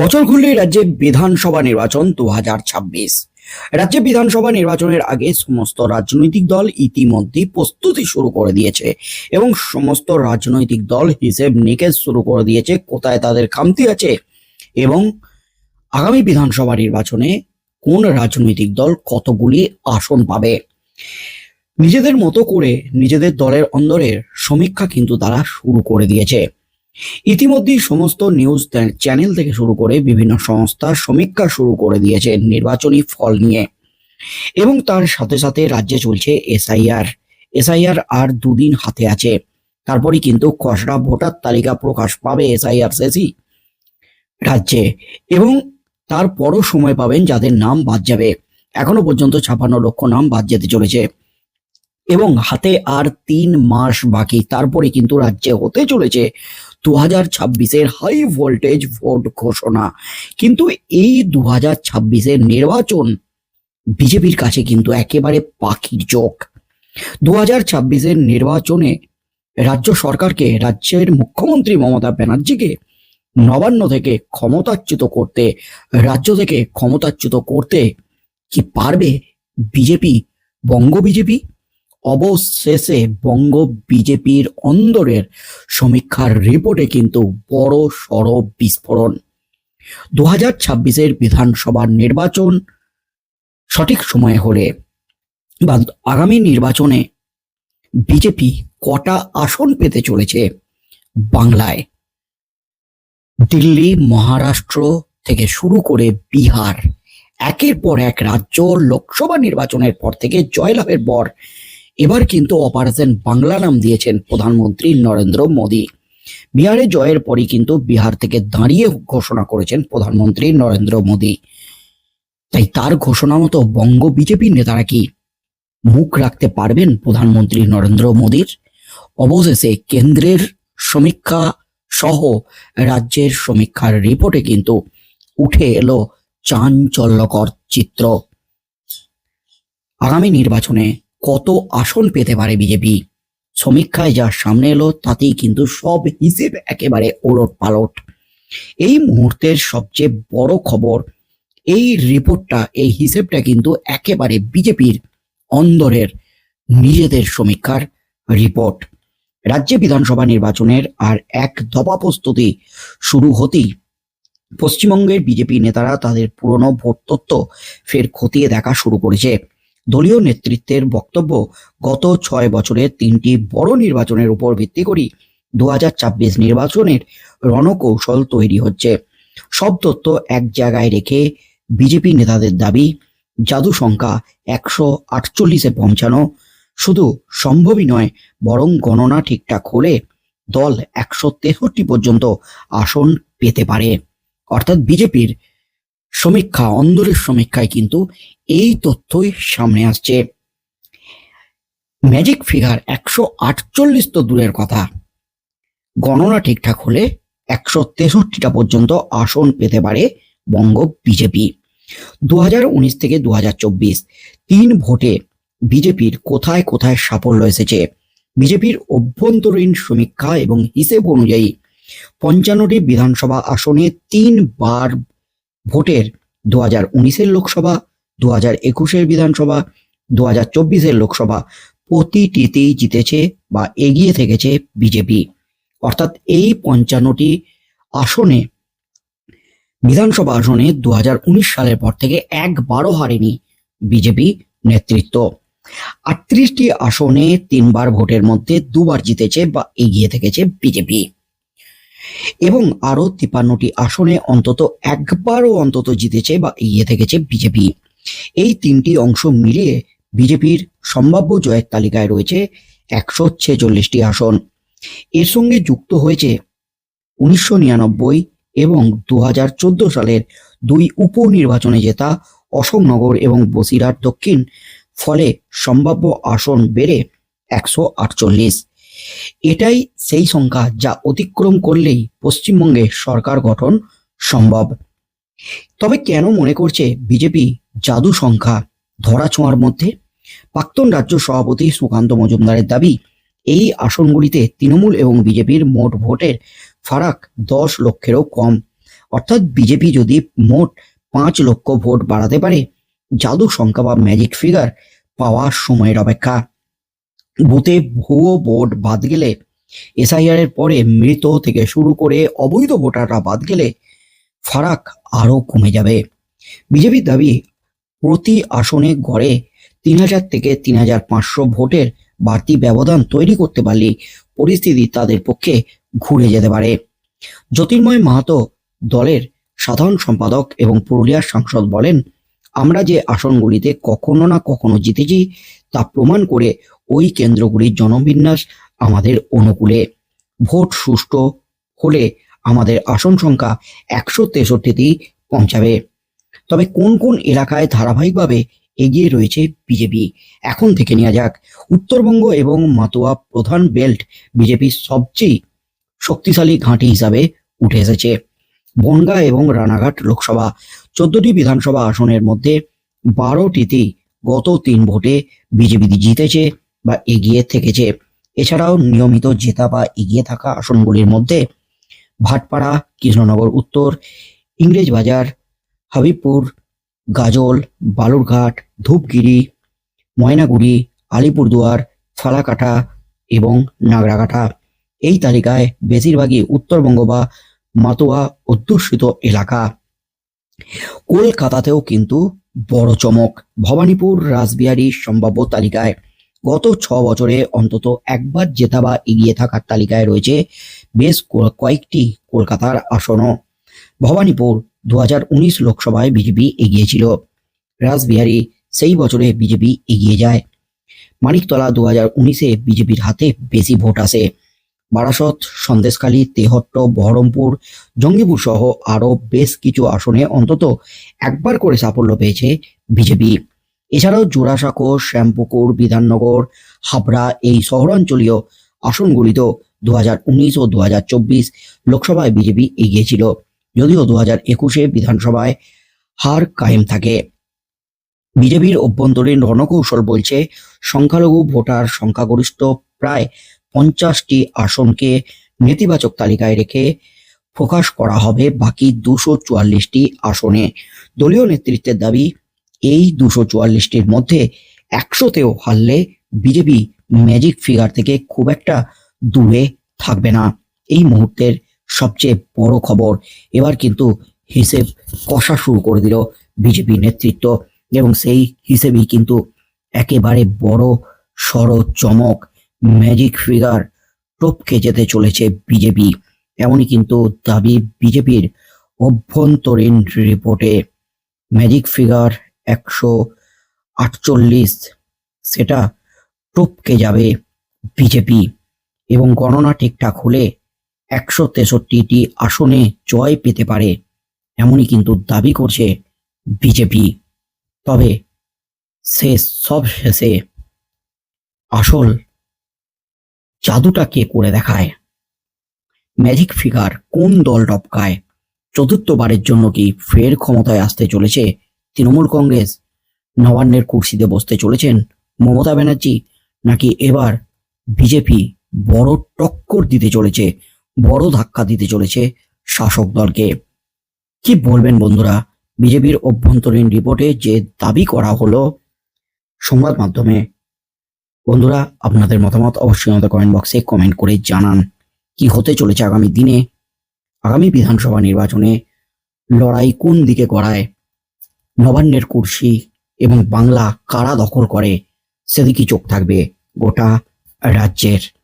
বছর ঘুরলেই রাজ্যে বিধানসভা নির্বাচন দু হাজার ছাব্বিশ। রাজ্যে বিধানসভা নির্বাচনের আগে সমস্ত রাজনৈতিক দল ইতিমধ্যেই প্রস্তুতি শুরু করে দিয়েছে এবং সমস্ত রাজনৈতিক দল হিসেব নিকেশ শুরু করে দিয়েছে, কোথায় তাদের খামতি আছে এবং আগামী বিধানসভা নির্বাচনে কোন রাজনৈতিক দল কতগুলি আসন পাবে। নিজেদের মতো করে নিজেদের দলের অন্দরের সমীক্ষা কিন্তু তারা শুরু করে দিয়েছে। ইতিমধ্যেই সমস্ত নিউজ চ্যানেল থেকে শুরু করে বিভিন্ন সংস্থা সমীক্ষা শুরু করে দিয়েছে নির্বাচনী ফল নিয়ে। এবং তার সাথে সাথে রাজ্যে চলছে এসআইআর। এসআইআর আর দুদিন হাতে আছে। তারপরে কিন্তু খসড়া ভোটার তালিকা প্রকাশ পাবে এসআইআর শেষই রাজ্যে। এবং তারপরও সময় পাবেন যাদের নাম বাদ যাবে। এখনও পর্যন্ত ছাপান্ন লক্ষ নাম বাদ যেতে চলেছে। এবং হাতে আর তিন মাস বাকি। তারপরে কিন্তু রাজ্যে হতে চলেছে দু হাজার ছাব্বিশের হাই ভোল্টেজ ভোট ঘোষণা। কিন্তু এই দু হাজার ছাব্বিশের নির্বাচন বিজেপির কাছে কিন্তু একেবারে পাখির চোখ। দু হাজার ছাব্বিশের নির্বাচনে রাজ্য সরকারকে, রাজ্যের মুখ্যমন্ত্রী মমতা ব্যানার্জিকে নবান্ন থেকে ক্ষমতাচ্যুত করতে, রাজ্য থেকে ক্ষমতাচ্যুত করতে কি পারবে বিজেপি, বঙ্গ বিজেপি? অবশেষে বঙ্গ বিজেপির অন্দরের সমীক্ষার রিপোর্টে কিন্তু বড় সড় বিস্ফোরণ। দু হাজার ছাব্বিশের বিধানসভা নির্বাচন সঠিক সময়ে হলে বা আগামী নির্বাচনে বিজেপি কটা আসন পেতে চলেছে বাংলায়? দিল্লি, মহারাষ্ট্র থেকে শুরু করে বিহার। একের পর এক রাজ্য, লোকসভা নির্বাচনের পর থেকে জয়লাভের পর এবার কিন্তু অপারেশন বাংলা নাম দিয়েছেন প্রধানমন্ত্রী নরেন্দ্র মোদী। বিহারে জয়ের পরই কিন্তু বিহার থেকে দাঁড়িয়ে ঘোষণা করেছেন প্রধানমন্ত্রী নরেন্দ্র মোদী। তাই তার ঘোষণা মতো বঙ্গ বিজেপির নেতারা কি মুখ রাখতে পারবেন প্রধানমন্ত্রী নরেন্দ্র মোদীর? অবশেষে কেন্দ্রের সমীক্ষা সহ রাজ্যের সমীক্ষার রিপোর্টে কিন্তু উঠে এলো চাঞ্চল্যকর চিত্র। আগামী নির্বাচনে কত আসন পেতে পারে বিজেপি? সমীক্ষায় যা সামনে এলো, তাতেই কিন্তু সব হিসেব একেবারে ওলট পালট এই মুহূর্তের সবচেয়ে বড় খবর, এই রিপোর্টটা, এই হিসেবটা কিন্তু একেবারে বিজেপির অন্দরের নিজেদের সমীক্ষার রিপোর্ট। রাজ্যে বিধানসভা নির্বাচনের আর এক দফা প্রস্তুতি শুরু হতেই পশ্চিমবঙ্গের বিজেপি নেতারা তাদের পুরনো ভোট তত্ত্ব ফের খতিয়ে দেখা শুরু করেছে। দলীয় নেতৃত্বের বক্তব্য গত ছয় বছরের তিনটি বড় নির্বাচনের উপর ভিত্তি করি দু নির্বাচনের রণকৌশল তৈরি হচ্ছে। সব তথ্য এক জায়গায় রেখে বিজেপি নেতাদের দাবি, জাদু সংখ্যা একশো আটচল্লিশে পৌঁছানো শুধু সম্ভবই নয়, বরং গণনা ঠিকঠাক হলে দল একশো তেষট্টি পর্যন্ত আসন পেতে পারে। অর্থাৎ বিজেপির সমীক্ষা, অন্দরের সমীক্ষায় কিন্তু এই তথ্যই সামনে আসছে। ম্যাজিক ফিগার একশো আটচল্লিশ তো দূরের কথা। গণনা ঠিকঠাক হলে একশো তেষট্টিটা পর্যন্ত আসন পেতে পারে বঙ্গ বিজেপি। দু থেকে দু তিন ভোটে বিজেপির কোথায় কোথায় সাফল্য এসেছে? বিজেপির অভ্যন্তরীণ সমীক্ষা এবং হিসেব অনুযায়ী পঞ্চান্নটি বিধানসভা আসনে তিনবার ভোটের দু হাজার উনিশের লোকসভা দু একুশের বিধানসভা দু হাজার চব্বিশের লোকসভা, প্রতিটিতেই জিতেছে বা এগিয়ে থেকেছে বিজেপি। অর্থাৎ এই পঞ্চান্নটি আসনে, বিধানসভা আসনে দু হাজার উনিশ সালের পর থেকে একবারও হারেনি বিজেপি নেতৃত্ব। আটত্রিশটি আসনে তিনবার ভোটের মধ্যে দুবার জিতেছে বা এগিয়ে থেকেছে বিজেপি। এবং আরও তিপান্নটি আসনে অন্তত একবারও অন্তত জিতেছে বা এগিয়ে থেকেছে বিজেপি। তিনটি অংশ মিলিয়ে বিজেপির সম্ভাব্য জয়ের তালিকায় রয়েছে একশো ছেচল্লিশটি আসন। এর সঙ্গে যুক্ত হয়েছে উনিশশো নিরানব্বই এবং দু হাজার চোদ্দ সালের দুই উপনির্বাচনে জেতা অশোকনগর এবং বসিরহাট দক্ষিণ, ফলে সম্ভাব্য আসন বেড়ে একশো আটচল্লিশ। এটাই সেই সংখ্যা যা অতিক্রম করলেই পশ্চিমবঙ্গে সরকার গঠন সম্ভব। তবে কেন মনে করছে বিজেপি জাদু সংখ্যা ধরা ছোঁয়ার মধ্যে প্রাক্তন রাজ্য সভাপতি সুকান্ত মজুমদারের দাবি, এই আসনগুলিতে তৃণমূল এবং বিজেপির মোট ভোটের ফারাক দশ লক্ষেরও কম। অর্থাৎ বিজেপি যদি মোট পাঁচ লক্ষ ভোট বাড়াতে পারে, জাদু সংখ্যা বা ম্যাজিক ফিগার পাওয়ার সময়ের অপেক্ষা। বুথে ভুয়ো ভোট বাদ গেলে, এসআইআর এর পরে মৃত থেকে শুরু করে অবৈধ ভোটাররা বাদ গেলে ফারাক আরও কমে যাবে। বিজেপির দাবি প্রতি আসনে গড়ে তিন হাজার থেকে তিন হাজার পাঁচশো ভোটের বাড়তি ব্যবধান তৈরি করতে পারলে পরিস্থিতি তাদের পক্ষে ঘুরে যেতে পারে। জ্যোতির্ময় মাহাতো দলের সাধারণ সম্পাদক এবং পুরুলিয়ার সাংসদ বলেন, আমরা যে আসনগুলিতে কখনো না কখনো জিতেছি, তা প্রমাণ করে ওই কেন্দ্রগুলির জনবিন্যাস আমাদের অনুকূলে। ভোট সুষ্ঠু হলে আমাদের আসন সংখ্যা একশো তেষট্টিতেই পৌঁছাবে। তবে কোন কোন এলাকায় ধারাবাহিকভাবে এগিয়ে রয়েছে বিজেপি? এখন থেকে নেওয়া যাক। উত্তরবঙ্গ এবং মাতোয়া প্রধান বেল্ট বিজেপির সবচেয়ে শক্তিশালী ঘাঁটি হিসাবে উঠে এসেছে। বনগা এবং রানাঘাট লোকসভা চোদ্দটি বিধানসভা আসনের মধ্যে বারোটিতেই গত তিন ভোটে বিজেপি জিতেছে বা এগিয়ে থেকেছে। এছাড়াও নিয়মিত জেতা বা এগিয়ে থাকা আসনগুলির মধ্যে ভাটপাড়া, কৃষ্ণনগর উত্তর, ইংরেজবাজার হাবিবপুর, গাজল, বালুরঘাট, ধূপগিরি, ময়নাগুড়ি, আলিপুরদুয়ার, ফালাকাটা এবং নাগরাকাটা। এই তালিকায় বেশিরভাগই উত্তরবঙ্গ বা মাতোয়া অধ্যুষিত এলাকা। কলকাতাতেও কিন্তু বড় চমক। ভবানীপুর, রাসবিহারী সম্ভাব্য তালিকায় গত ছ বছরে অন্তত একবার জেতা বা এগিয়ে থাকার তালিকায় রয়েছে বেশ কয়েকটি কলকাতার আসনও। ভবানীপুর দু হাজার উনিশ লোকসভায় বিজেপি এগিয়েছিল রাসবিহারী সেই বছরে বিজেপি এগিয়ে যায়। মানিকতলা দু হাজার উনিশে বিজেপির হাতে বেশি ভোট আসে। বারাসত, সন্দেশখালী, তেহট্ট, বহরমপুর, জঙ্গিপুর সহ আরও বেশ কিছু আসনে অন্তত একবার করে সাফল্য পেয়েছে বিজেপি। এছাড়াও জোড়াসাঁকো শ্যামপুকুর, বিধাননগর, হাবড়া এই শহরাঞ্চলীয় আসনগুলিতেও দু হাজার উনিশ ও দু লোকসভায় বিজেপি এগিয়েছিল যদিও দু হাজার একুশে বিধানসভায় হার কায়েম থাকে। বিজেপির অভ্যন্তরীণ রণকৌশল বলছে, সংখ্যালঘু ভোটার সংখ্যাগরিষ্ঠ প্রায় পঞ্চাশটি আসনকে নেতিবাচক তালিকায় রেখে ফোকাস করা হবে বাকি দুশো চুয়াল্লিশটি আসনে। দলীয় নেতৃত্বের দাবি, এই দুশো চুয়াল্লিশটির মধ্যে একশোতেও হারলে বিজেপি ম্যাজিক ফিগার থেকে খুব একটা দূরে থাকবে না। এই মুহূর্তের সবচেয়ে বড় খবর। এবার কিন্তু হিসেব কষা শুরু করে দিল বিজেপি নেতৃত্ব এবং সেই হিসেবেই কিন্তু একেবারে বড় সড় চমক ম্যাজিক ফিগার টপকে যেতে চলেছে বিজেপি। এমনই কিন্তু দাবি বিজেপির অভ্যন্তরীণ রিপোর্টে। ম্যাজিক ফিগার একশো আটচল্লিশ, সেটা টপকে যাবে বিজেপি। এবং গণনা ঠিকঠাক হলে একশো তেষট্টিটি আসনে জয় পেতে পারে। এমনই কিন্তু দাবি করছে বিজেপি। তবে শেষ, সব শেষে আসল জাদুটা কে করে দেখায়। ম্যাজিক ফিগার কোন দল টপকায়? চতুর্থবারের জন্য কি ফের ক্ষমতায় আসতে চলেছে তৃণমূল কংগ্রেস? নবান্নের কুর্সিতে বসতে চলেছেন মমতা ব্যানার্জি নাকি এবার বিজেপি বড় টক্কর দিতে চলেছে বড় ধাক্কা দিতে চলেছে শাসক দলকে। কি বলবেন বন্ধুরা? বিজেপির অভ্যন্তরীণ রিপোর্টে যে দাবি করা হলো সংবাদ মাধ্যমে। বন্ধুরা, আপনাদের মতামত অবশ্যই আমাদের কমেন্ট বক্সে কমেন্ট করে জানান। কি হতে চলেছে আগামী দিনে? আগামী বিধানসভা নির্বাচনে লড়াই কোন দিকে গড়ায়? নবান্নের কুর্সি এবং বাংলা কারা দখল করে? সেদিকে চোখ থাকবে গোটা রাজ্যের।